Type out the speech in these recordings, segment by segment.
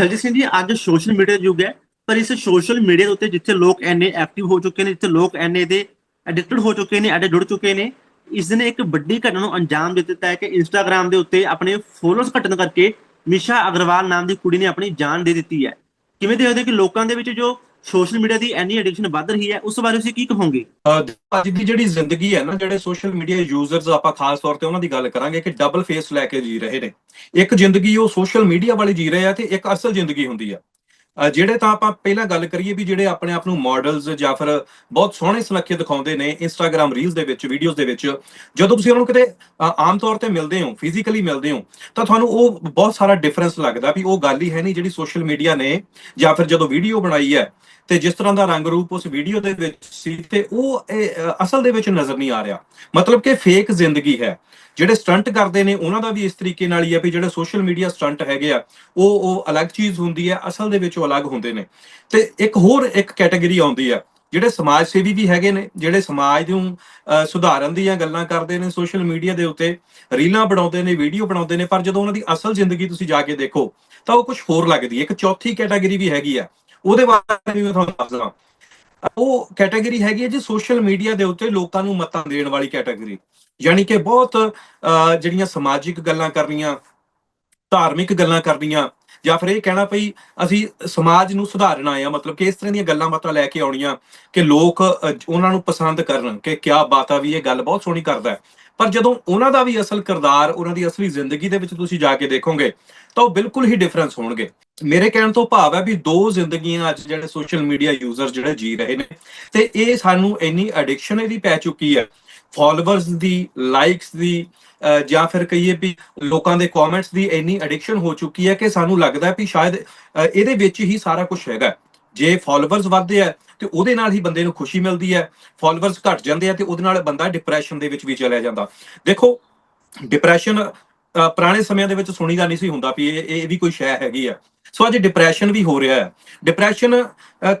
ਦਲਜੀਤ ਸਿੰਘ ਜੀ, ਅੱਜ social media ਯੁੱਗ ਹੈ, ਪਰ ਇਸ ਸੋਸ਼ਲ ਮੀਡੀਆ ਦੇ ਉੱਤੇ ਜਿੱਥੇ ਲੋਕ ਐਨੇ ਐਕਟਿਵ ਹੋ ਚੁੱਕੇ ਨੇ, ਜਿੱਥੇ ਲੋਕ ਐਨੇ ਦੇ ਐਡਿਕਟਡ ਹੋ ਚੁੱਕੇ ਨੇ, ਐਡੇ ਜੁੜ ਚੁੱਕੇ ਨੇ ਇਸ ਨੇ ਇੱਕ ਵੱਡੀ ਘਟਨਾ ਨੂੰ ਅੰਜਾਮ ਦੇ ਦਿੱਤਾ ਹੈ ਕਿ ਇੰਸਟਾਗ੍ਰam ਦੇ ਉੱਤੇ ਆਪਣੇ ਫੋਲੋਅਰਸ ਘਟਣ ਕਰਕੇ ਮਿਸ਼ਾ ਅਗਰਵਾਲ ਨਾਮ ਦੀ ਕੁੜੀ ਨੇ ਆਪਣੀ ਜਾਨ ਦੇ ਦਿੱਤੀ ਹੈ। ਕਿਵੇਂ ਦੇਖਦੇ ਹੋ ਕਿ ਲੋਕਾਂ ਦੇ ਵਿੱਚ ਜੋ ਸੋਸ਼ਲ ਮੀਡੀਆ ਦੀ ਐਨੀ ਐਡਿਕਸ਼ਨ ਵੱਧ ਰਹੀ ਹੈ, ਉਸ ਬਾਰੇ ਤੁਸੀਂ ਕੀ ਕਹੋਗੇ? ਅੱਜ ਦੀ ਜਿਹੜੀ ਜ਼ਿੰਦਗੀ ਹੈ ਨਾ, ਜਿਹੜੇ ਸੋਸ਼ਲ ਮੀਡੀਆ ਯੂਜ਼ਰਸ ਆਪਾਂ ਖਾਸ ਤੌਰ ਤੇ ਉਹਨਾਂ ਦੀ ਗੱਲ ਕਰਾਂਗੇ ਕਿ ਡਬਲ ਫੇਸ ਲੈ ਕੇ ਜੀ ਰਹੇ ਨੇ। ਇੱਕ ਜ਼ਿੰਦਗੀ ਉਹ ਸੋਸ਼ਲ ਮੀਡੀਆ ਵਾਲੀ ਜੀ ਰਹੇ ਆ ਤੇ ਇੱਕ ਅਸਲ ਜ਼ਿੰਦਗੀ ਹੁੰਦੀ ਆ। ਜਿਹੜੇ ਤਾਂ ਆਪਾਂ ਪਹਿਲਾਂ ਗੱਲ ਕਰੀਏ ਵੀ ਜਿਹੜੇ ਆਪਣੇ ਆਪ ਨੂੰ ਮਾਡਲਸ ਜਾਂ ਫਿਰ ਬਹੁਤ ਸੋਹਣੇ ਸੁਨੱਖੇ ਦਿਖਾਉਂਦੇ ਨੇ ਇੰਸਟਾਗ੍ਰam ਰੀਲਸ ਦੇ ਵਿੱਚ ਵੀਡੀਓਜ਼ ਦੇ ਵਿੱਚ, ਜਦੋਂ ਤੁਸੀਂ ਉਹਨਾਂ ਨੂੰ ਕਿਤੇ ਆਮ ਤੌਰ ਤੇ ਮਿਲਦੇ ਹੋ ਫਿਜ਼ੀਕਲੀ ਮਿਲਦੇ ਹੋ, ਤਾਂ ਤੁਹਾਨੂੰ ਉਹ ਬਹੁਤ ਸਾਰਾ ਡਿਫਰੈਂਸ ਲੱਗਦਾ ਵੀ ਉਹ ਗੱਲ ਹੀ ਹੈ ਨਹੀਂ ਜਿਹੜੀ ਸੋਸ਼ਲ ਮੀਡੀਆ ਨੇ ਜਾਂ ਫਿਰ ਜਦੋਂ ਵੀਡੀਓ ਬਣਾਈ ਹੈ ਤੇ ਜਿਸ ਤਰ੍ਹਾਂ ਦਾ ਰੰਗ ਰੂਪ ਉਸ ਵੀਡੀਓ ਦੇ ਵਿੱਚ ਸੀ ਤੇ ਉਹ ਇਹ, ਅਸਲ ਦੇ ਵਿੱਚ ਨਜ਼ਰ ਨਹੀਂ ਆ ਰਿਹਾ। ਮਤਲਬ ਕਿ ਫੇਕ ਜ਼ਿੰਦਗੀ ਹੈ। ਜਿਹੜੇ ਸਟੰਟ ਕਰਦੇ ਨੇ ਉਹਨਾਂ ਦਾ ਵੀ ਇਸ ਤਰੀਕੇ ਨਾਲ ਹੀ ਹੈ ਵੀ ਜਿਹੜੇ ਸੋਸ਼ਲ ਮੀਡੀਆ ਸਟੰਟ ਹੈਗੇ ਆ ਉਹ ਉਹ ਅਲੱਗ ਚੀਜ਼ ਹੁੰਦੀ ਹੈ ਅਸਲ ਦੇ ਵਿੱਚ ਉਹ ਅਲੱਗ ਹੁੰਦੇ ਨੇ। ਤੇ ਇੱਕ ਹੋਰ ਇੱਕ ਕੈਟਾਗਰੀ ਆਉਂਦੀ ਆ ਜਿਹੜੇ ਸਮਾਜ ਸੇਵੀ ਵੀ ਹੈਗੇ ਨੇ ਜਿਹੜੇ ਸਮਾਜ ਨੂੰ ਸੁਧਾਰਨ ਦੀਆਂ ਗੱਲਾਂ ਕਰਦੇ ਨੇ ਸੋਸ਼ਲ ਮੀਡੀਆ ਦੇ ਉੱਤੇ ਰੀਲਾਂ ਬਣਾਉਂਦੇ ਨੇ ਵੀਡੀਓ ਬਣਾਉਂਦੇ ਨੇ ਪਰ ਜਦੋਂ ਉਹਨਾਂ ਦੀ ਅਸਲ ਜ਼ਿੰਦਗੀ ਤੁਸੀਂ ਜਾ ਕੇ ਦੇਖੋ ਤਾਂ ਉਹ ਕੁਝ ਹੋਰ ਲੱਗਦੀ ਹੈ। ਇੱਕ ਚੌਥੀ ਕੈਟਾਗਰੀ ਵੀ ਹੈਗੀ ਆ ਉਹਦੇ ਬਾਰੇ ਵੀ ਮੈਂ ਤੁਹਾਨੂੰ ਦੱਸ ਦੱਸਦਾ ਉਹ ਕੈਟਾਗਰੀ ਹੈਗੀ ਹੈ ਜੀ ਸੋਸ਼ਲ ਮੀਡੀਆ ਦੇ ਉੱਤੇ ਲੋਕਾਂ ਨੂੰ ਮਤਾਂ ਦੇਣ ਵਾਲੀ ਕੈਟਾਗਰੀ ਯਾਨੀ ਕਿ ਬਹੁਤ ਅਹ, ਜਿਹੜੀਆਂ ਸਮਾਜਿਕ ਗੱਲਾਂ ਕਰਨੀਆਂ ਧਾਰਮਿਕ ਗੱਲਾਂ ਕਰਨੀਆਂ ਜਾਂ ਫਿਰ ਇਹ ਕਹਿਣਾ ਪਈ ਅਸੀਂ ਸਮਾਜ ਨੂੰ ਸੁਧਾਰਨਾ ਆ ਮਤਲਬ ਕਿ ਇਸ ਤਰ੍ਹਾਂ ਦੀਆਂ ਗੱਲਾਂ ਬਾਤਾਂ ਲੈ ਕੇ ਆਉਣੀਆਂ ਕਿ ਲੋਕ ਉਹਨਾਂ ਨੂੰ ਪਸੰਦ ਕਰਨ ਕਿ ਕਿਆ ਬਾਤ ਆ ਵੀ ਇਹ ਗੱਲ ਬਹੁਤ ਸੋਹਣੀ ਕਰਦਾ ਹੈ। ਪਰ ਜਦੋਂ ਉਹਨਾਂ ਦਾ ਵੀ ਅਸਲ ਕਿਰਦਾਰ ਉਹਨਾਂ ਦੀ ਅਸਲੀ ਜ਼ਿੰਦਗੀ ਦੇ ਵਿੱਚ ਤੁਸੀਂ ਜਾ ਕੇ ਦੇਖੋਗੇ ਤਾਂ ਉਹ ਬਿਲਕੁਲ ਹੀ ਡਿਫਰੈਂਸ ਹੋਣਗੇ। ਮੇਰੇ ਕਹਿਣ ਤੋਂ ਭਾਵ ਹੈ ਵੀ ਦੋ ਜ਼ਿੰਦਗੀਆਂ ਅੱਜ ਜਿਹੜੇ ਸੋਸ਼ਲ ਮੀਡੀਆ ਯੂਜ਼ਰ ਜਿਹੜੇ ਜੀ ਰਹੇ ਨੇ, ਤੇ ਇਹ ਸਾਨੂੰ ਇੰਨੀ ਐਡਿਕਸ਼ਨ ਇਹਦੀ ਪੈ ਚੁੱਕੀ ਹੈ। ਫਾਲੋਅਰਸ ਦੀ ਲਾਈਕਸ ਦੀ ਜਾਂ ਫਿਰ ਕਹੀਏ ਵੀ ਲੋਕਾਂ ਦੇ ਕਮੈਂਟਸ ਦੀ ਇੰਨੀ ਐਡਿਕਸ਼ਨ ਹੋ ਚੁੱਕੀ ਹੈ ਕਿ ਸਾਨੂੰ ਲੱਗਦਾ ਵੀ ਸ਼ਾਇਦ ਇਹਦੇ ਵਿੱਚ ਹੀ ਸਾਰਾ ਕੁਝ ਹੈਗਾ ਜੇ ਫਾਲੋਅਰਸ ਵੱਧਦੇ ਆ ਤੇ ਉਹਦੇ ਨਾਲ ਹੀ ਬੰਦੇ ਨੂੰ ਖੁਸ਼ੀ ਮਿਲਦੀ ਹੈ। ਫਾਲੋਅਰਸ ਘਟ ਜਾਂਦੇ ਆ ਤੇ ਉਹਦੇ ਨਾਲ ਬੰਦਾ ਡਿਪਰੈਸ਼ਨ ਦੇ ਵਿੱਚ ਵੀ ਚਲਿਆ ਜਾਂਦਾ। ਦੇਖੋ ਡਿਪਰੈਸ਼ਨ ਪੁਰਾਣੇ ਸਮਿਆਂ ਦੇ ਵਿੱਚ ਸੁਣੀਦਾ ਨਹੀਂ ਸੀ ਹੁੰਦਾ ਵੀ ਇਹ ਇਹ ਵੀ ਕੋਈ ਸ਼ੈ ਹੈਗੀ ਆ। ਸੋ ਅੱਜ ਡਿਪਰੈਸ਼ਨ ਵੀ ਹੋ ਰਿਹਾ ਹੈ। ਡਿਪਰੈਸ਼ਨ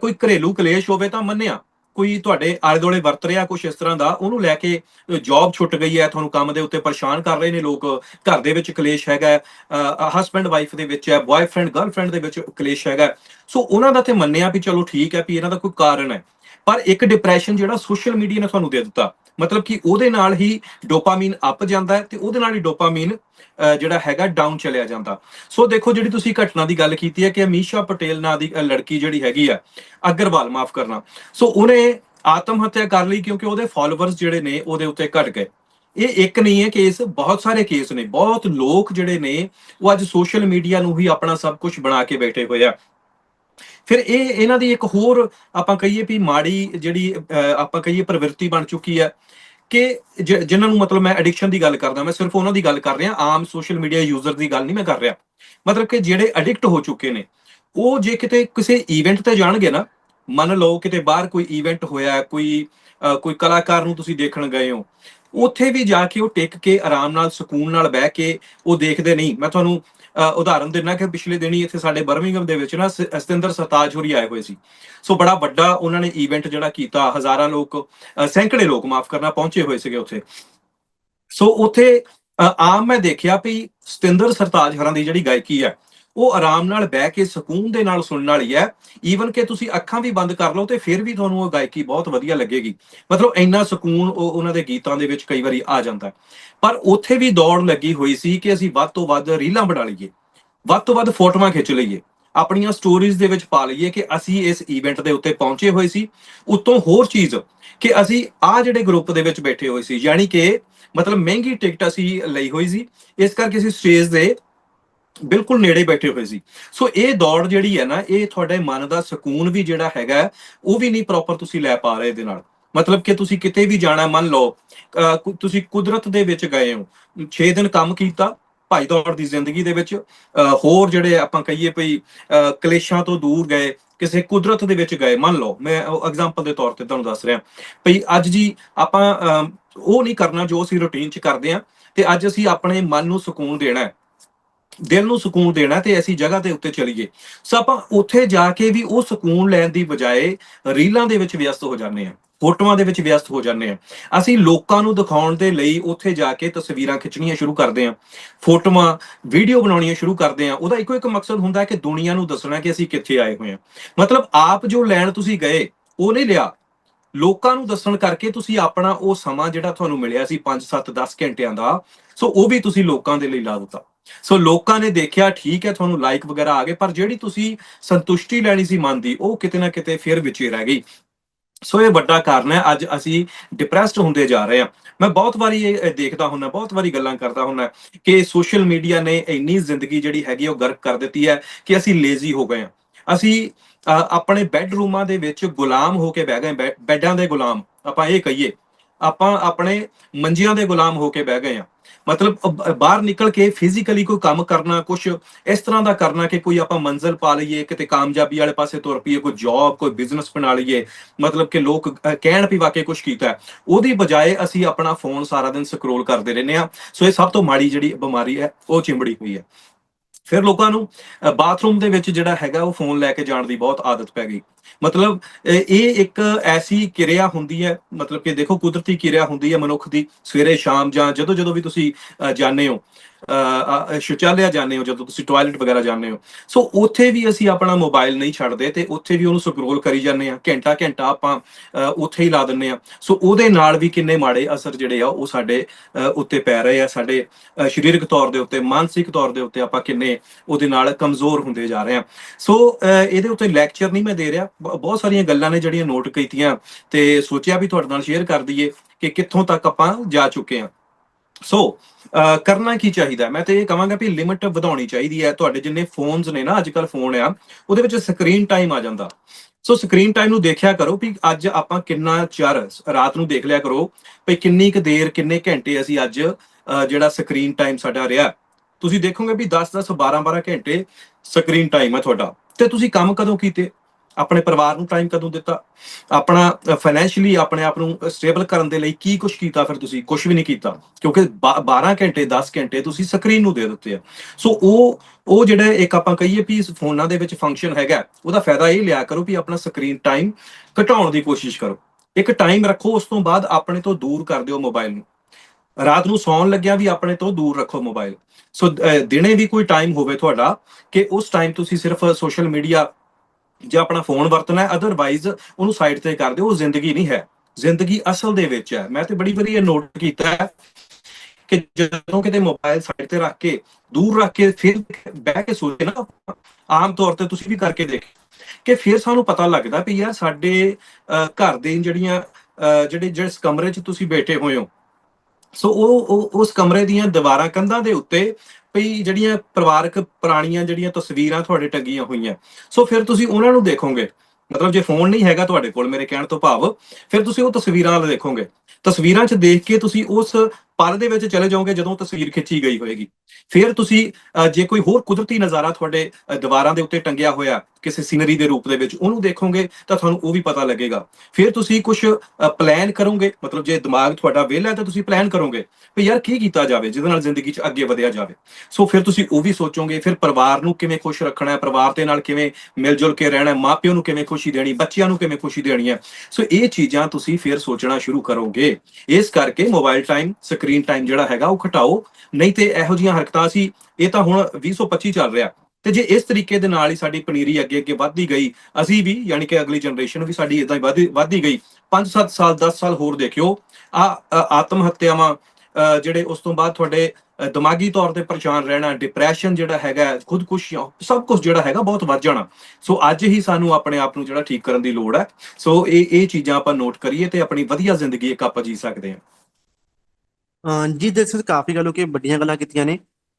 ਕੋਈ ਘਰੇਲੂ ਕਲੇਸ਼ ਹੋਵੇ ਤਾਂ ਮੰਨਿਆ। ਕੋਈ ਤੁਹਾਡੇ ਆਲੇ ਦੁਆਲੇ ਵਰਤ ਰਿਹਾ ਕੁਝ ਇਸ ਤਰ੍ਹਾਂ ਦਾ, ਉਹਨੂੰ ਲੈ ਕੇ ਜੌਬ ਛੁੱਟ ਗਈ ਹੈ, ਤੁਹਾਨੂੰ ਕੰਮ ਦੇ ਉੱਤੇ ਪਰੇਸ਼ਾਨ ਕਰ ਰਹੇ ਨੇ ਲੋਕ। ਘਰ ਦੇ ਵਿੱਚ ਕਲੇਸ਼ ਹੈਗਾ ਹਸਬੰਡ ਵਾਈਫ ਦੇ ਵਿੱਚ ਹੈ ਬॉयਫ੍ਰੈਂਡ ਗਰਲਫ੍ਰੈਂਡ ਦੇ ਵਿੱਚ ਕਲੇਸ਼ ਹੈਗਾ ਸੋ ਉਹਨਾਂ ਦਾ ਤੇ ਮੰਨਿਆ ਵੀ ਚਲੋ ਠੀਕ ਹੈ ਵੀ ਇਹਨਾਂ ਦਾ ਕੋਈ ਕਾਰਨ ਹੈ। ਪਰ ਇੱਕ ਡਿਪਰੈਸ਼ਨ ਜਿਹੜਾ ਸੋਸ਼ਲ ਮੀਡੀਆ ਨੇ ਤੁਹਾਨੂੰ ਦੇ ਦਿੱਤਾ, ਮਤਲਬ ਕਿ ਉਹਦੇ ਨਾਲ ਹੀ ਡੋਪਾਮੀਨ ਅਪ ਜਾਂਦਾ ਹੈ ਤੇ ਉਹਦੇ ਨਾਲ ਹੀ ਡੋਪਾਮੀਨ ਜਿਹੜਾ ਹੈਗਾ ਡਾਊਨ ਚਲਿਆ ਜਾਂਦਾ। ਸੋ ਦੇਖੋ ਜਿਹੜੀ ਤੁਸੀਂ ਘਟਨਾ ਦੀ ਗੱਲ ਕੀਤੀ ਹੈ ਕਿ ਅਮੀਸ਼ਾ ਪਟੇਲ ਨਾਂ ਦੀ ਲੜਕੀ ਜਿਹੜੀ ਹੈਗੀ ਆ, ਅਗਰਵਾਲ, ਮਾਫ ਕਰਨਾ। ਸੋ ਉਹਨੇ ਆਤਮ ਹੱਤਿਆ ਕਰ ਲਈ ਕਿਉਂਕਿ ਉਹਦੇ ਫਾਲੋਅਰਸ ਜਿਹੜੇ ਨੇ ਉਹਦੇ ਉੱਤੇ ਘਟ ਗਏ। ਇਹ ਇੱਕ ਨਹੀਂ ਹੈ ਕੇਸ ਬਹੁਤ ਸਾਰੇ ਕੇਸ ਨੇ, ਬਹੁਤ ਲੋਕ ਜਿਹੜੇ ਨੇ ਉਹ ਅੱਜ ਸੋਸ਼ਲ ਮੀਡੀਆ ਨੂੰ ਹੀ ਆਪਣਾ ਸਭ ਕੁਝ ਬਣਾ ਕੇ ਬੈਠੇ ਹੋਏ ਆ। ਫਿਰ ਇਹ ਇਹਨਾਂ ਦੀ ਇੱਕ ਹੋਰ ਆਪਾਂ ਕਹੀਏ ਵੀ ਮਾੜੀ ਜਿਹੜੀ ਆਪਾਂ ਕਹੀਏ ਪ੍ਰਵਿਰਤੀ ਬਣ ਚੁੱਕੀ ਹੈ ਕਿ ਜਿਨ੍ਹਾਂ ਨੂੰ ਮਤਲਬ ਮੈਂ ਐਡਿਕਸ਼ਨ ਦੀ ਗੱਲ ਕਰਦਾ, ਮੈਂ ਸਿਰਫ ਉਹਨਾਂ ਦੀ ਗੱਲ ਕਰ ਰਿਹਾ, ਆਮ ਸੋਸ਼ਲ ਮੀਡੀਆ ਯੂਜ਼ਰ ਦੀ ਗੱਲ ਨਹੀਂ ਮੈਂ ਕਰ ਰਿਹਾ। ਮਤਲਬ ਕਿ ਜਿਹੜੇ ਐਡਿਕਟ ਹੋ ਚੁੱਕੇ ਨੇ, ਉਹ ਜੇ ਕਿਤੇ ਕਿਸੇ ਇਵੈਂਟ ਤੇ ਜਾਣਗੇ ਨਾ, ਮੰਨ ਲਓ ਕਿਤੇ ਬਾਹਰ ਕੋਈ ਇਵੈਂਟ ਹੋਇਆ, ਕੋਈ ਕੋਈ ਕਲਾਕਾਰ ਨੂੰ ਤੁਸੀਂ ਦੇਖਣ ਗਏ ਹੋ, ਉੱਥੇ ਵੀ ਜਾ ਕੇ ਉਹ ਟਿਕ ਕੇ ਆਰਾਮ ਨਾਲ, ਸਕੂਨ ਨਾਲ ਬਹਿ ਕੇ ਉਹ ਦੇਖਦੇ ਨਹੀਂ। ਮੈਂ ਤੁਹਾਨੂੰ ਉਦਾਹਰਨ ਦਿੰਦਾ ਕਿ ਪਿਛਲੇ ਦਿਨੀ ਇੱਥੇ ਸਾਡੇ ਬਰਮਿੰਗਮ ਦੇ ਵਿੱਚ ਨਾ ਸਤਿੰਦਰ ਸਰਤਾਜ ਹੋਰੀ ਆਏ ਹੋਏ ਸੀ। ਸੋ ਬੜਾ ਵੱਡਾ ਉਹਨਾਂ ਨੇ ਇਵੈਂਟ ਜਿਹੜਾ ਕੀਤਾ ਹਜ਼ਾਰਾਂ ਲੋਕ ਅਹ, ਸੈਂਕੜੇ ਲੋਕ ਮਾਫ ਕਰਨਾ ਪਹੁੰਚੇ ਹੋਏ ਸੀਗੇ ਉੱਥੇ। ਸੋ ਉੱਥੇ ਅਹ, ਆਮ ਮੈਂ ਦੇਖਿਆ ਵੀ ਸਤਿੰਦਰ ਸਰਤਾਜ ਹਰਾਂ ਦੀ ਜਿਹੜੀ ਗਾਇਕੀ ਹੈ ਉਹ ਆਰਾਮ ਨਾਲ ਬਹਿ ਕੇ ਸਕੂਨ ਦੇ ਨਾਲ ਸੁਣਨ ਵਾਲੀ ਹੈ। ਈਵਨ ਕਿ ਤੁਸੀਂ ਅੱਖਾਂ ਵੀ ਬੰਦ ਕਰ ਲਓ ਤੇ ਫਿਰ ਵੀ ਤੁਹਾਨੂੰ ਉਹ ਗਾਇਕੀ ਬਹੁਤ ਵਧੀਆ ਲੱਗੇਗੀ। ਮਤਲਬ ਇੰਨਾ ਸਕੂਨ ਉਹ ਉਹਨਾਂ ਦੇ ਗੀਤਾਂ ਦੇ ਵਿੱਚ ਕਈ ਵਾਰੀ ਆ ਜਾਂਦਾ ਪਰ ਉੱਥੇ ਵੀ ਦੌੜ ਲੱਗੀ ਹੋਈ ਸੀ ਕਿ ਅਸੀਂ ਵੱਧ ਤੋਂ ਵੱਧ ਰੀਲਾਂ ਬਣਾ ਲਈਏ। ਵੱਧ ਤੋਂ ਵੱਧ ਫੋਟੋਆਂ ਖਿੱਚ ਲਈਏ। ਆਪਣੀਆਂ ਸਟੋਰੀਜ਼ ਦੇ ਵਿੱਚ ਪਾ ਲਈਏ ਕਿ ਅਸੀਂ ਇਸ ਇਵੈਂਟ ਦੇ ਉੱਤੇ ਪਹੁੰਚੇ ਹੋਏ ਸੀ। ਉਤੋਂ ਹੋਰ ਚੀਜ਼ ਕਿ ਅਸੀਂ ਆ ਜਿਹੜੇ ਗਰੁੱਪ ਦੇ ਵਿੱਚ ਬੈਠੇ ਹੋਏ ਸੀ, ਯਾਨੀ ਕਿ ਮਤਲਬ ਮਹਿੰਗੀ ਟਿਕਟ ਅਸੀਂ ਲਈ ਹੋਈ ਸੀ। ਇਸ ਕਰਕੇ ਅਸੀਂ ਸਟੇਜ ਦੇ ਬਿਲਕੁਲ ਨੇੜੇ ਬੈਠੇ ਹੋਏ ਸੀ। ਸੋ ਇਹ ਦੌੜ ਜਿਹੜੀ ਹੈ ਨਾ ਇਹ ਤੁਹਾਡੇ ਮਨ ਦਾ ਸਕੂਨ ਵੀ ਜਿਹੜਾ ਹੈਗਾ ਉਹ ਵੀ ਨਹੀਂ ਪ੍ਰੋਪਰ ਤੁਸੀਂ ਲੈ ਪਾ ਰਹੇ ਇਹਦੇ ਨਾਲ। ਮਤਲਬ ਕਿ ਤੁਸੀਂ ਕਿਤੇ ਵੀ ਜਾਣਾ ਮੰਨ ਲਓ ਅਹ, ਕੁ- ਤੁਸੀਂ ਕੁਦਰਤ ਦੇ ਵਿੱਚ ਗਏ ਹੋ। 6 ਦਿਨ ਕੰਮ ਕੀਤਾ ਭਾਈ ਦੌੜ ਦੀ ਜ਼ਿੰਦਗੀ ਦੇ ਵਿੱਚ ਅਹ, ਹੋਰ ਜਿਹੜੇ ਆਪਾਂ ਕਹੀਏ ਭਈ ਕਲੇਸ਼ਾਂ ਤੋਂ ਦੂਰ ਗਏ ਕਿਸੇ ਕੁਦਰਤ ਦੇ ਵਿੱਚ ਗਏ। ਮੰਨ ਲਓ ਮੈਂ ਐਗਜ਼ਾਮਪਲ ਦੇ ਤੌਰ ਤੇ ਤੁਹਾਨੂੰ ਦੱਸ ਰਿਹਾ। ਭਈ ਅੱਜ ਜੀ ਆਪਾਂ ਅਹ, ਉਹ ਨਹੀਂ ਕਰਨਾ ਜੋ ਅਸੀਂ ਰੁਟੀਨ 'ਚ ਕਰਦੇ ਆ ਤੇ ਅੱਜ ਅਸੀਂ ਆਪਣੇ ਮਨ ਨੂੰ ਸਕੂਨ ਦੇਣਾ ਹੈ। ਦਿਲ ਨੂੰ ਸਕੂਨ ਦੇਣਾ ਤੇ ਐਸੀ ਜਗ੍ਹਾ ਦੇ ਉੱਤੇ ਚਲੀਏ। ਸੋ ਆਪਾਂ ਉੱਥੇ ਜਾ ਕੇ ਵੀ ਉਹ ਸਕੂਨ ਲੈਣ ਦੀ ਬਜਾਏ ਰੀਲਾਂ ਦੇ ਵਿੱਚ ਵਿਅਸਤ ਹੋ ਜਾਂਦੇ ਆ ਫੋਟੋਆਂ ਦੇ ਵਿੱਚ ਵਿਅਸਤ ਹੋ ਜਾਂਦੇ ਆ ਅਸੀਂ ਲੋਕਾਂ ਨੂੰ ਦਿਖਾਉਣ ਦੇ ਲਈ ਉੱਥੇ ਜਾ ਕੇ ਤਸਵੀਰਾਂ ਖਿੱਚਣੀਆਂ ਸ਼ੁਰੂ ਕਰਦੇ ਆ ਫੋਟੋਆਂ, ਵੀਡੀਓ ਬਣਾਉਣੀਆਂ ਸ਼ੁਰੂ ਕਰਦੇ ਆ ਉਹਦਾ ਇੱਕੋ ਇੱਕ ਮਕਸਦ ਹੁੰਦਾ ਕਿ ਦੁਨੀਆ ਨੂੰ ਦੱਸਣਾ ਕਿ ਅਸੀਂ ਕਿੱਥੇ ਆਏ ਹੋਏ ਆ ਮਤਲਬ ਆਪ ਜੋ ਲੈਣ ਤੁਸੀਂ ਗਏ, ਉਹ ਨਹੀਂ ਲਿਆ। ਲੋਕਾਂ ਨੂੰ ਦੱਸਣ ਕਰਕੇ ਤੁਸੀਂ ਆਪਣਾ ਉਹ ਸਮਾਂ ਜਿਹੜਾ ਤੁਹਾਨੂੰ ਮਿਲਿਆ ਸੀ 5 7 10 ਘੰਟਿਆਂ ਦਾ, ਸੋ ਉਹ ਵੀ ਤੁਸੀਂ ਲੋਕਾਂ ਦੇ ਲਈ ਲਾ ਦਿੱਤਾ। ਸੋ ਲੋਕਾਂ ਨੇ ਦੇਖਿਆ ਠੀਕ ਹੈ ਤੁਹਾਨੂੰ ਲਾਈਕ ਵਗੈਰਾ ਆ ਗਏ ਪਰ ਜਿਹੜੀ ਤੁਸੀਂ ਸੰਤੁਸ਼ਟੀ ਲੈਣੀ ਸੀ ਮਨ ਦੀ ਉਹ ਕਿਤੇ ਨਾ ਕਿਤੇ ਫਿਰ ਵਿੱਚੇ ਰਹਿ ਗਈ। ਸੋ ਇਹ ਵੱਡਾ ਕਾਰਨ ਹੈ ਅੱਜ ਅਸੀਂ ਡਿਪਰੈਸਡ ਹੁੰਦੇ ਜਾ ਰਹੇ ਹਾਂ। ਮੈਂ ਬਹੁਤ ਵਾਰੀ ਇਹ ਦੇਖਦਾ ਹੁੰਨਾ ਬਹੁਤ ਵਾਰੀ ਗੱਲਾਂ ਕਰਦਾ ਹੁੰਨਾ ਕਿ ਸੋਸ਼ਲ ਮੀਡੀਆ ਨੇ ਇੰਨੀ ਜ਼ਿੰਦਗੀ ਜਿਹੜੀ ਹੈਗੀ ਉਹ ਗਰਕ ਕਰ ਦਿੱਤੀ ਹੈ ਕਿ ਅਸੀਂ ਲੇਜ਼ੀ ਹੋ ਗਏ ਹਾਂ। ਅਸੀਂ ਅ, ਆਪਣੇ ਬੈੱਡਰੂਮਾਂ ਦੇ ਵਿੱਚ ਗੁਲਾਮ ਹੋ ਕੇ ਬਹਿ ਗਏ ਬੈ- ਬੈੱਡਾਂ ਦੇ ਗੁਲਾਮ ਆਪਾਂ ਇਹ ਕਹੀਏ। ਆਪਾਂ ਆਪਣੇ ਮੰਜੀਆਂ ਦੇ ਗੁਲਾਮ ਹੋ ਕੇ ਬਹਿ ਗਏ ਹਾਂ। ਮਤਲਬ ਬਾਹਰ ਨਿਕਲ ਕੇ ਫਿਜ਼ੀਕਲੀ ਕੋਈ ਕੰਮ ਕਰਨਾ ਕੁਝ ਇਸ ਤਰ੍ਹਾਂ ਦਾ ਕਰਨਾ ਕਿ ਕੋਈ ਆਪਾਂ ਮੰਜ਼ਲ ਪਾ ਲਈਏ ਕਿਤੇ ਕਾਮਯਾਬੀ ਵਾਲੇ ਪਾਸੇ ਤੁਰ ਪਈਏ ਕੋਈ ਜੌਬ ਕੋਈ ਬਿਜ਼ਨਸ ਬਣਾ ਲਈਏ ਮਤਲਬ ਕਿ ਲੋਕ ਕਹਿਣ ਵੀ ਵਾਕਈ ਕੁਝ ਕੀਤਾ ਉਹਦੀ ਬਜਾਏ ਅਸੀਂ ਆਪਣਾ ਫੋਨ ਸਾਰਾ ਦਿਨ ਸਕਰੋਲ ਕਰਦੇ ਰਹਿੰਦੇ ਆ ਸੋ ਇਹ ਸਭ ਤੋਂ ਮਾੜੀ ਜਿਹੜੀ ਬਿਮਾਰੀ ਹੈ ਉਹ ਚਿੰਬੜੀ ਹੋਈ ਹੈ। ਫਿਰ ਲੋਕਾਂ ਨੂੰ ਅ, ਬਾਥਰੂਮ ਦੇ ਵਿੱਚ ਜਿਹੜਾ ਹੈਗਾ ਉਹ ਫੋਨ ਲੈ ਕੇ ਜਾਣ ਦੀ ਬਹੁਤ ਆਦਤ ਪੈ ਗਈ। ਮਤਲਬ ਇਹ ਇੱਕ ਐਸੀ ਕਿਰਿਆ ਹੁੰਦੀ ਹੈ ਮਤਲਬ ਕਿ ਦੇਖੋ ਕੁਦਰਤੀ ਕਿਰਿਆ ਹੁੰਦੀ ਹੈ ਮਨੁੱਖ ਦੀ ਸਵੇਰੇ ਸ਼ਾਮ ਜਾਂ ਜਦੋਂ ਜਦੋਂ ਵੀ ਤੁਸੀਂ ਅ, ਜਾਂਦੇ ਹੋ ਅ, ਸ਼ੌਚਾਲਿਆ ਜਾਂਦੇ ਹੋ ਜਦੋਂ ਤੁਸੀਂ ਟਾਇਲਟ ਵਗੈਰਾ ਜਾਂਦੇ ਹੋ ਸੋ ਉੱਥੇ ਵੀ ਅਸੀਂ ਆਪਣਾ ਮੋਬਾਈਲ ਨਹੀਂ ਛੱਡਦੇ ਤੇ ਉੱਥੇ ਵੀ ਉਹਨੂੰ ਸਕਰੋਲ ਕਰੀ ਜਾਂਦੇ ਆ ਘੰਟਾ ਘੰਟਾ ਆਪਾਂ ਉੱਥੇ ਹੀ ਲਾ ਦਿੰਨੇ ਆ ਸੋ ਉਹਦੇ ਨਾਲ ਵੀ ਕਿੰਨੇ ਮਾੜੇ ਅਸਰ ਜਿਹੜੇ ਆ ਉਹ ਸਾਡੇ ਉੱਤੇ ਪੈ ਰਹੇ ਆ ਸਾਡੇ ਸਰੀਰਕ ਤੌਰ ਦੇ ਉੱਤੇ ਮਾਨਸਿਕ ਤੌਰ ਦੇ ਉੱਤੇ ਆਪਾਂ ਕਿੰਨੇ ਉਹਦੇ ਨਾਲ ਕਮਜ਼ੋਰ ਹੁੰਦੇ ਜਾ ਰਹੇ ਆ ਸੋ ਇਹਦੇ ਉੱਤੇ ਲੈਕਚਰ ਨਹੀਂ ਮੈਂ ਦੇ ਰਿਹਾ ਬਹੁਤ ਸਾਰੀਆਂ ਗੱਲਾਂ ਨੇ ਜਿਹੜੀਆਂ ਨੋਟ ਕੀਤੀਆਂ ਤੇ ਸੋਚਿਆ ਵੀ ਤੁਹਾਡੇ ਨਾਲ ਸ਼ੇਅਰ ਕਰ ਦਈਏ ਕਿ ਕਿੱਥੋਂ ਤੱਕ ਆਪਾਂ ਜਾ ਚੁੱਕੇ ਹਾਂ। ਸੋ ਅ, ਕਰਨਾ ਕੀ ਚਾਹੀਦਾ? ਮੈਂ ਤੇ ਇਹ ਕਹਾਂਗਾ ਵੀ ਲਿਮਿਟ ਵਧਾਉਣੀ ਚਾਹੀਦੀ ਹੈ। ਤੁਹਾਡੇ ਜਿੰਨੇ ਫੋਨਸ ਨੇ ਨਾ ਅੱਜਕੱਲ ਫੋਨ ਆ ਉਹਦੇ ਵਿੱਚ ਸਕਰੀਨ ਟਾਈਮ ਆ ਜਾਂਦਾ। ਸੋ ਸਕਰੀਨ ਟਾਈਮ ਨੂੰ ਦੇਖਿਆ ਕਰੋ ਵੀ ਅੱਜ ਆਪਾਂ ਕਿੰਨਾ ਚਿਰ ਰਾਤ ਨੂੰ ਦੇਖ ਲਿਆ ਕਰੋ ਵੀ ਕਿੰਨੀ ਕੁ ਦੇਰ ਕਿੰਨੇ ਘੰਟੇ ਅਸੀਂ ਅੱਜ ਅ, ਜਿਹੜਾ ਸਕਰੀਨ ਟਾਈਮ ਸਾਡਾ ਰਿਹਾ। ਤੁਸੀਂ ਦੇਖੋਗੇ ਵੀ 10 10 12 12 ਘੰਟੇ ਸਕਰੀਨ ਟਾਈਮ ਹੈ ਤੁਹਾਡਾ। ਤੇ ਤੁਸੀਂ ਕੰਮ ਕਦੋਂ ਕੀਤੇ? ਆਪਣੇ ਪਰਿਵਾਰ ਨੂੰ ਟਾਈਮ ਕਦੋਂ ਦਿੱਤਾ? ਆਪਣਾ ਫਾਈਨੈਂਸ਼ੀਅਲੀ ਆਪਣੇ ਆਪ ਨੂੰ ਸਟੇਬਲ ਕਰਨ ਦੇ ਲਈ ਕੀ ਕੁਝ ਕੀਤਾ ਫਿਰ ਤੁਸੀਂ? ਕੁਝ ਵੀ ਨਹੀਂ ਕੀਤਾ। ਕਿਉਂਕਿ ਬਾ- 12 ਘੰਟੇ 10 ਘੰਟੇ ਤੁਸੀਂ ਸਕਰੀਨ ਨੂੰ ਦੇ ਦਿੱਤੇ ਆ। ਸੋ ਉਹ ਉਹ ਜਿਹੜਾ ਇੱਕ ਆਪਾਂ ਕਹੀਏ ਵੀ ਇਸ ਫੋਨਾਂ ਦੇ ਵਿੱਚ ਫੰਕਸ਼ਨ ਹੈਗਾ, ਉਹਦਾ ਫਾਇਦਾ ਇਹ ਲਿਆ ਕਰੋ ਵੀ ਆਪਣਾ ਸਕਰੀਨ ਟਾਈਮ ਘਟਾਉਣ ਦੀ ਕੋਸ਼ਿਸ਼ ਕਰੋ। ਇੱਕ ਟਾਈਮ ਰੱਖੋ, ਉਸ ਤੋਂ ਬਾਅਦ ਆਪਣੇ ਤੋਂ ਦੂਰ ਕਰ ਦਿਓ ਮੋਬਾਈਲ ਨੂੰ। ਰਾਤ ਨੂੰ ਸੌਣ ਲੱਗਿਆ ਵੀ ਆਪਣੇ ਤੋਂ ਦੂਰ ਰੱਖੋ ਮੋਬਾਈਲ ਸੋ ਦਿਨੇ ਵੀ ਕੋਈ ਟਾਈਮ ਹੋਵੇ ਤੁਹਾਡਾ ਕਿ ਉਸ ਟਾਈਮ ਤੁਸੀਂ ਸਿਰਫ ਸੋਸ਼ਲ ਮੀਡੀਆ ਜਾਂ ਆਪਣਾ ਫੋਨ ਵਰਤਣਾ ਹੈ ਅਦਰਵਾਈਜ਼ ਉਹਨੂੰ ਸਾਈਡ ਤੇ ਕਰ ਦਿਓ ਉਹ ਜ਼ਿੰਦਗੀ ਨਹੀਂ ਹੈ। ਜ਼ਿੰਦਗੀ ਅਸਲ ਦੇ ਵਿੱਚ ਹੈ। ਮੈਂ ਤੇ ਬੜੀ ਵਾਰੀ ਇਹ ਨੋਟ ਕੀਤਾ ਹੈ ਕਿ ਜਦੋਂ ਕਿਤੇ ਮੋਬਾਈਲ ਸਾਈਡ ਤੇ ਰੱਖ ਕੇ ਦੂਰ ਰੱਖ ਕੇ ਫਿਰ ਬਹਿ ਕੇ ਸੋਚੇ ਨਾ ਆਮ ਤੌਰ ਤੇ ਤੁਸੀਂ ਵੀ ਕਰਕੇ ਦੇਖੋ ਕਿ ਫਿਰ ਸਾਨੂੰ ਪਤਾ ਲੱਗਦਾ ਵੀ ਯਾਰ ਸਾਡੇ ਅਹ, ਘਰ ਦੇ ਜਿਹੜੀਆਂ ਜਿਹੜੇ ਜਿਸ ਕਮਰੇ 'ਚ ਤੁਸੀਂ ਬੈਠੇ ਹੋਏ ਹੋ ਸੋ ਉਹ- ਉਸ ਕਮਰੇ ਦੀਆਂ ਦੀਵਾਰਾਂ ਕੰਧਾਂ ਦੇ ਉੱਤੇ ਵੀ ਜਿਹੜੀਆਂ ਪਰਿਵਾਰਕ ਪੁਰਾਣੀਆਂ ਜਿਹੜੀਆਂ ਤਸਵੀਰਾਂ ਤੁਹਾਡੇ ਟੰਗੀਆਂ ਹੋਈਆਂ ਸੋ ਫਿਰ ਤੁਸੀਂ ਉਹਨਾਂ ਨੂੰ ਦੇਖੋਗੇ। ਮਤਲਬ ਜੇ ਫੋਨ ਨਹੀਂ ਹੈਗਾ ਤੁਹਾਡੇ ਕੋਲ ਮੇਰੇ ਕਹਿਣ ਤੋਂ ਭਾਵ ਫਿਰ ਤੁਸੀਂ ਉਹ ਤਸਵੀਰਾਂ ਨਾਲ ਦੇਖੋਗੇ। ਤਸਵੀਰਾਂ 'ਚ ਦੇਖ ਕੇ ਤੁਸੀਂ ਉਸ ਪਲ ਦੇ ਵਿੱਚ ਚਲੇ ਜਾਓਗੇ ਜਦੋਂ ਤਸਵੀਰ ਖਿੱਚੀ ਗਈ ਹੋਏਗੀ। ਫਿਰ ਤੁਸੀਂ ਅ, ਜੇ ਕੋਈ ਹੋਰ ਕੁਦਰਤੀ ਨਜ਼ਾਰਾ ਤੁਹਾਡੇ ਦੀਵਾਰਾਂ ਦੇ ਉੱਤੇ ਟੰਗਿਆ ਹੋਇਆ ਕਿਸੇ ਸੀਨਰੀ ਦੇ ਰੂਪ ਦੇ ਵਿੱਚ ਉਹਨੂੰ ਦੇਖੋਗੇ ਤਾਂ ਤੁਹਾਨੂੰ ਉਹ ਵੀ ਪਤਾ ਲੱਗੇਗਾ। ਫਿਰ ਤੁਸੀਂ ਕੁਝ ਪਲਾਨ ਕਰੋਗੇ, ਮਤਲਬ ਜੇ ਦਿਮਾਗ ਤੁਹਾਡਾ ਵਿਹਲਾ ਹੈ ਤਾਂ ਤੁਸੀਂ ਪਲਾਨ ਕਰੋਗੇ ਵੀ ਯਾਰ ਕੀ ਕੀਤਾ ਜਾਵੇ, ਜਿਹਦੇ ਨਾਲ ਜ਼ਿੰਦਗੀ 'ਚ ਅੱਗੇ ਵਧਿਆ ਜਾਵੇ। ਸੋ ਫਿਰ ਤੁਸੀਂ ਉਹ ਵੀ ਸੋਚੋਗੇ, ਫਿਰ ਪਰਿਵਾਰ ਨੂੰ ਕਿਵੇਂ ਖੁਸ਼ ਰੱਖਣਾ ਹੈ, ਪਰਿਵਾਰ ਦੇ ਨਾਲ ਕਿਵੇਂ ਮਿਲ ਜੁਲ ਕੇ ਰਹਿਣਾ ਹੈ ਮਾਪਿਆਂ ਨੂੰ ਕਿਵੇਂ ਖੁਸ਼ੀ ਦੇਣੀ, ਬੱਚਿਆਂ ਨੂੰ ਕਿਵੇਂ ਖੁਸ਼ੀ ਦੇਣੀ ਹੈ। ਸੋ ਇਹ ਚੀਜ਼ਾਂ ਤੁਸੀਂ ਫਿਰ ਸੋਚਣਾ ਸ਼ੁਰੂ ਕਰੋਗੇ। ਇਸ ਕਰਕੇ ਮੋਬਾਈਲ ਟਾਈਮ ਸਕਰੀਨ ਟਾਈਮ ਜਿਹੜਾ ਹੈਗਾ ਉਹ ਘਟਾਓ। ਨਹੀਂ ਤੇ ਇਹੋ ਜਿਹੀਆਂ ਹਰਕਤਾਂ ਸੀ, ਇਹ ਤਾਂ ਹੁਣ 2025 ਚੱਲ ਰਿਹਾ। ਤੇ ਜੇ ਇਸ ਤਰੀਕੇ ਦੇ ਨਾਲ ਹੀ ਸਾਡੀ ਪਨੀਰੀ ਅੱਗੇ ਅੱਗੇ ਵੱਧਦੀ ਗਈ, ਅਸੀਂ ਵੀ ਯਾਨੀ ਕਿ ਅਗਲੀ ਜਨਰੇਸ਼ਨ ਵੀ ਸਾਡੀ ਇਦਾਂ ਹੀ ਵੱਧਦੀ ਵੱਧਦੀ ਗਈ। 5-7 ਸਾਲ 10 ਸਾਲ ਹੋਰ ਦੇਖਿਓ। ਆ ਆਤਮ ਹੱਤਿਆਵਾਂ ਜਿਹੜੇ ਉਸ ਤੋਂ ਬਾਅਦ ਤੁਹਾਡੇ ਦਿਮਾਗੀ ਤੌਰ ਤੇ ਪਰੇਸ਼ਾਨ ਰਹਿਣਾ ਡਿਪਰੈਸ਼ਨ ਜਿਹੜਾ ਹੈਗਾ ਖੁਦਕੁਸ਼ੀਆਂ ਸਭ ਕੁਝ ਜਿਹੜਾ ਹੈਗਾ ਬਹੁਤ ਵੱਧ ਜਾਣਾ। ਸੋ ਅੱਜ ਹੀ ਸਾਨੂੰ ਆਪਣੇ ਆਪ ਨੂੰ ਜਿਹੜਾ ਠੀਕ ਕਰਨ ਦੀ ਲੋੜ ਹੈ। ਸੋ ਇਹ ਇਹ ਚੀਜ਼ਾਂ ਆਪਾਂ ਨੋਟ ਕਰੀਏ ਤੇ ਆਪਣੀ ਵਧੀਆ ਜ਼ਿੰਦਗੀ ਇੱਕ ਆਪਾਂ ਜੀ ਸਕਦੇ ਹਾਂ। ਜੀ ਦੇ ਕਾਫੀ ਗੱਲੋਂ ਕਿ ਵੱਡੀਆਂ ਗੱਲਾਂ ਕੀਤੀਆਂ ਨੇ।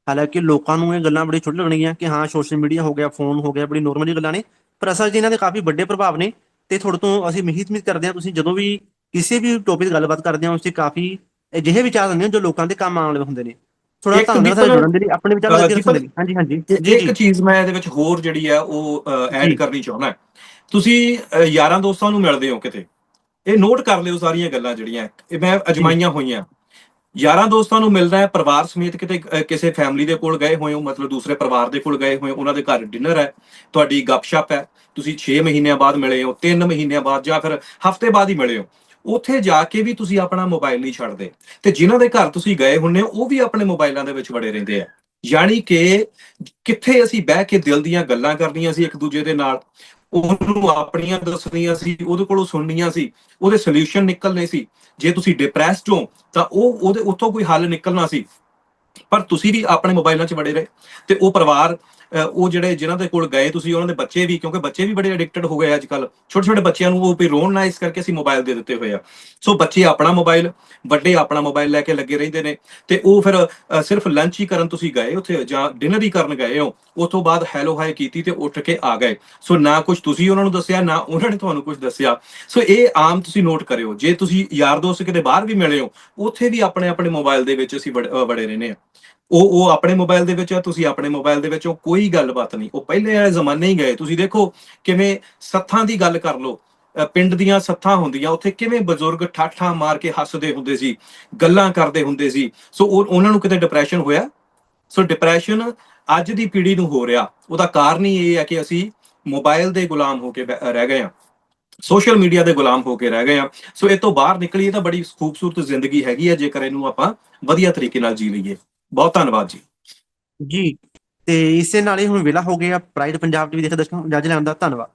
ਹਾਲਾਂਕਿ ਲੋਕਾਂ ਨੂੰ ਇਹ ਗੱਲਾਂ ਬੜੀ ਛੋਟੀ ਲੱਗਣਗੀਆਂ ਕਿ ਹਾਂ ਸੋਸ਼ਲ ਮੀਡੀਆ ਹੋ ਗਿਆ ਫੋਨ ਹੋ ਗਿਆ ਬੜੀ ਨੋਰਮਲੀ ਗੱਲਾਂ ਨੇ। ਪਰ ਅਸਲ 'ਚ ਇਹਨਾਂ ਦੇ ਕਾਫੀ ਵੱਡੇ ਪ੍ਰਭਾਵ ਨੇ ਤੇ ਤੁਹਾਡੇ ਤੋਂ ਅਸੀਂ ਮਹੀਤ ਮਿਤ ਕਰਦੇ ਹਾਂ ਤੁਸੀਂ ਜਦੋਂ ਵੀ ਕਿਸੇ ਵੀ ਟੌਪਿਕ ਤੇ ਗੱਲਬਾਤ ਕਰਦੇ ਹਾਂ ਉਸ 'ਚ ਕਾਫੀ ਅਜਿਹੇ ਵਿਚਾਰ ਹੁੰਦੇ ਨੇ ਜੋ ਲੋਕਾਂ ਦੇ ਕੰਮ ਆਉਣ ਵਾਲੇ ਹੁੰਦੇ ਨੇ। ਥੋੜਾ ਧੰਨਵਾਦ ਸਾਡੇ ਜੁੜਨ ਦੇ ਲਈ ਆਪਣੇ ਵਿਚਾਰ ਅਹ ਲੱਗੇ ਰੱਖਣ ਦੇ ਦੀਪਕ- ਲਈ। ਹਾਂਜੀ ਹਾਂਜੀ। ਇੱਕ ਚੀਜ਼ ਮੈਂ ਇਹਦੇ ਵਿੱਚ ਹੋਰ ਜਿਹੜੀ ਆ ਉਹ ਐਡ। ਕਰਨੀ ਚਾਹੁੰਦਾ ਤੁਸੀਂ ਯਾਰਾਂ ਦੋਸਤਾਂ ਨੂੰ ਮਿਲਦੇ ਹੋ ਕਿਤੇ? ਇਹ ਨੋਟ ਕਰ ਲਿਓ ਸਾਰੀਆਂ ਗੱਲਾਂ ਜਿਹੜੀਆਂ ਇਹ ਮੈਂ ਅਜਮਾਈਆਂ ਹੋਈਆਂ। ਯਾਰਾਂ ਦੋਸਤਾਂ ਨੂੰ ਮਿਲਦਾ ਹੈ, ਪਰਿਵਾਰ ਸਮੇਤ ਕਿਤੇ ਕਿਸੇ ਫੈਮਿਲੀ ਦੇ ਕੋਲ ਗਏ ਹੋਏ ਹੋ, ਮਤਲਬ ਦੂਸਰੇ ਪਰਿਵਾਰ ਦੇ ਕੋਲ ਗਏ ਹੋਏ ਹੋ, ਉਹਨਾਂ ਦੇ ਘਰ ਡਿਨਰ ਹੈ, ਤੁਹਾਡੀ ਗੱਪਸ਼ਪ ਹੈ, ਤੁਸੀਂ 6 ਮਹੀਨਿਆਂ ਬਾਅਦ ਮਿਲੇ ਹੋ 3 ਮਹੀਨਿਆਂ ਬਾਅਦ ਜਾਂ ਫਿਰ ਹਫ਼ਤੇ ਬਾਅਦ ਹੀ ਮਿਲੇ ਹੋ, ਉੱਥੇ ਜਾ ਕੇ ਵੀ ਤੁਸੀਂ ਆਪਣਾ ਮੋਬਾਈਲ ਨਹੀਂ ਛੱਡਦੇ। ਤੇ ਜਿਨ੍ਹਾਂ ਦੇ ਘਰ ਤੁਸੀਂ ਗਏ ਹੁੰਨੇ ਹੋ, ਉਹ ਵੀ ਆਪਣੇ ਮੋਬਾਈਲਾਂ ਦੇ ਵਿੱਚ ਵੜੇ ਰਹਿੰਦੇ ਆ। ਯਾਨੀ ਕਿ ਕਿੱਥੇ ਅਸੀਂ ਬਹਿ ਕੇ ਦਿਲ ਦੀਆਂ ਗੱਲਾਂ ਕਰਨੀਆਂ ਸੀ ਇੱਕ ਦੂਜੇ ਦੇ ਨਾਲ ਉਹਨੂੰ ਆਪਣੀਆਂ ਦੱਸਣੀਆਂ ਸੀ, ਉਹਦੇ ਕੋਲੋਂ ਸੁਣਨੀਆਂ ਸੀ, ਉਹਦੇ ਸੋਲੂਸ਼ਨ ਨਿਕਲਨੇ ਸੀ। ਜੇ ਤੁਸੀਂ ਡਿਪਰੈਸਡ ਹੋ, ਤਾਂ ਉਹ ਉਹਦੇ ਉੱਥੋਂ ਕੋਈ ਹੱਲ ਨਿਕਲਣਾ ਸੀ। ਪਰ ਤੁਸੀਂ ਵੀ ਆਪਣੇ ਮੋਬਾਈਲਾਂ 'ਚ ਵੜੇ ਰਹੇ ਤੇ ਉਹ ਪਰਿਵਾਰ ਉਹ ਜਿਹੜੇ ਜਿਨ੍ਹਾਂ ਦੇ ਕੋਲ ਗਏ ਤੁਸੀਂ, ਉਹਨਾਂ ਦੇ ਬੱਚੇ ਵੀ, ਕਿਉਂਕਿ ਬੱਚੇ ਵੀ ਬੜੇ ਐਡਿਕਟਡ ਹੋ ਗਏ ਅੱਜ ਕੱਲ ਛੋਟੇ ਛੋਟੇ ਬੱਚਿਆਂ ਨੂੰ ਉਹ ਵੀ ਰੋਣ ਨਾ, ਇਸ ਕਰਕੇ ਅਸੀਂ ਮੋਬਾਈਲ ਦੇ ਦਿੱਤੇ ਹੋਏ ਆ। ਸੋ ਬੱਚੇ ਆਪਣਾ ਮੋਬਾਈਲ ਵੱਡੇ ਆਪਣਾ ਮੋਬਾਈਲ ਲੈ ਕੇ ਲੱਗੇ ਰਹਿੰਦੇ ਨੇ। ਤੇ ਉਹ ਫਿਰ ਸਿਰਫ ਲੰਚ ਹੀ ਕਰਨ ਤੁਸੀਂ ਗਏ ਉੱਥੇ, ਜਾਂ ਡਿਨਰ ਹੀ ਕਰਨ ਗਏ ਹੋ ਉਸ ਤੋਂ ਬਾਅਦ ਹੈਲੋ ਹਾਈ ਕੀਤੀ ਤੇ ਉੱਠ ਕੇ ਆ ਗਏ। ਸੋ ਨਾ ਕੁਝ ਤੁਸੀਂ ਉਹਨਾਂ ਨੂੰ ਦੱਸਿਆ, ਨਾ ਉਹਨਾਂ ਨੇ ਤੁਹਾਨੂੰ ਕੁਝ ਦੱਸਿਆ। ਸੋ ਇਹ ਆਮ ਤੁਸੀਂ ਨੋਟ ਕਰਿਓ। ਜੇ ਤੁਸੀਂ ਯਾਰ ਦੋਸਤ ਕਿਤੇ ਬਾਹਰ ਵੀ ਮਿਲੇ ਹੋ, ਉੱਥੇ ਵੀ ਆਪਣੇ ਆਪਣੇ ਮੋਬਾਈਲ ਦੇ ਵਿੱਚ ਅਸੀਂ ਵੜ- ਵੜੇ ਰਹਿੰਦੇ ਆ ਉਹ ਉਹ ਆਪਣੇ ਮੋਬਾਈਲ ਦੇ ਵਿੱਚ ਆ, ਤੁਸੀਂ ਆਪਣੇ ਮੋਬਾਈਲ ਦੇ ਵਿੱਚ ਹੋ, ਕੋਈ ਗੱਲਬਾਤ ਨਹੀਂ। ਉਹ ਪਹਿਲੇ ਵਾਲੇ ਜ਼ਮਾਨੇ ਹੀ ਗਏ। ਤੁਸੀਂ ਦੇਖੋ ਕਿਵੇਂ ਸੱਥਾਂ ਦੀ ਗੱਲ ਕਰ ਲਓ। ਪਿੰਡ ਦੀਆਂ ਸੱਥਾਂ ਹੁੰਦੀਆਂ, ਉੱਥੇ ਕਿਵੇਂ ਬਜ਼ੁਰਗ ਠਾਠਾਂ ਮਾਰ ਕੇ ਹੱਸਦੇ ਹੁੰਦੇ ਸੀ, ਗੱਲਾਂ ਕਰਦੇ ਹੁੰਦੇ ਸੀ। ਸੋ ਉਹ, ਉਹਨਾਂ ਨੂੰ ਕਿਤੇ ਡਿਪਰੈਸ਼ਨ ਹੋਇਆ? ਸੋ ਡਿਪਰੈਸ਼ਨ ਅੱਜ ਦੀ ਪੀੜ੍ਹੀ ਨੂੰ ਹੋ ਰਿਹਾ। ਉਹਦਾ ਕਾਰਨ ਹੀ ਇਹ ਹੈ ਕਿ ਅਸੀਂ ਮੋਬਾਈਲ ਦੇ ਗੁਲਾਮ ਹੋ ਕੇ ਬੈ- ਰਹਿ ਗਏ ਹਾਂ। ਸੋਸ਼ਲ ਮੀਡੀਆ ਦੇ ਗੁਲਾਮ ਹੋ ਕੇ ਰਹਿ ਗਏ ਹਾਂ। ਸੋ ਇਹ ਤੋਂ ਬਾਹਰ ਨਿਕਲੀਏ ਤਾਂ ਬੜੀ ਖੂਬਸੂਰਤ ਜ਼ਿੰਦਗੀ ਹੈਗੀ ਹੈ, ਜੇਕਰ ਇਹਨੂੰ ਆਪਾਂ ਵਧੀਆ ਤਰੀਕੇ ਨਾਲ ਜੀ ਲਈਏ। ਬਹੁਤ ਧੰਨਵਾਦ ਜੀ। ਜੀ। ਤੇ ਇਸੇ ਨਾਲ ਹੀ ਹੁਣ ਵੇਲਾ ਹੋ ਗਿਆ ਪ੍ਰਾਈਡ ਪੰਜਾਬ ਟੀਵੀ ਦੇਖ ਦਰਸ਼ਕਾਂ ਨੂੰ ਇਜਾਜ਼ਤ ਲੈਣ ਦਾ ਧੰਨਵਾਦ।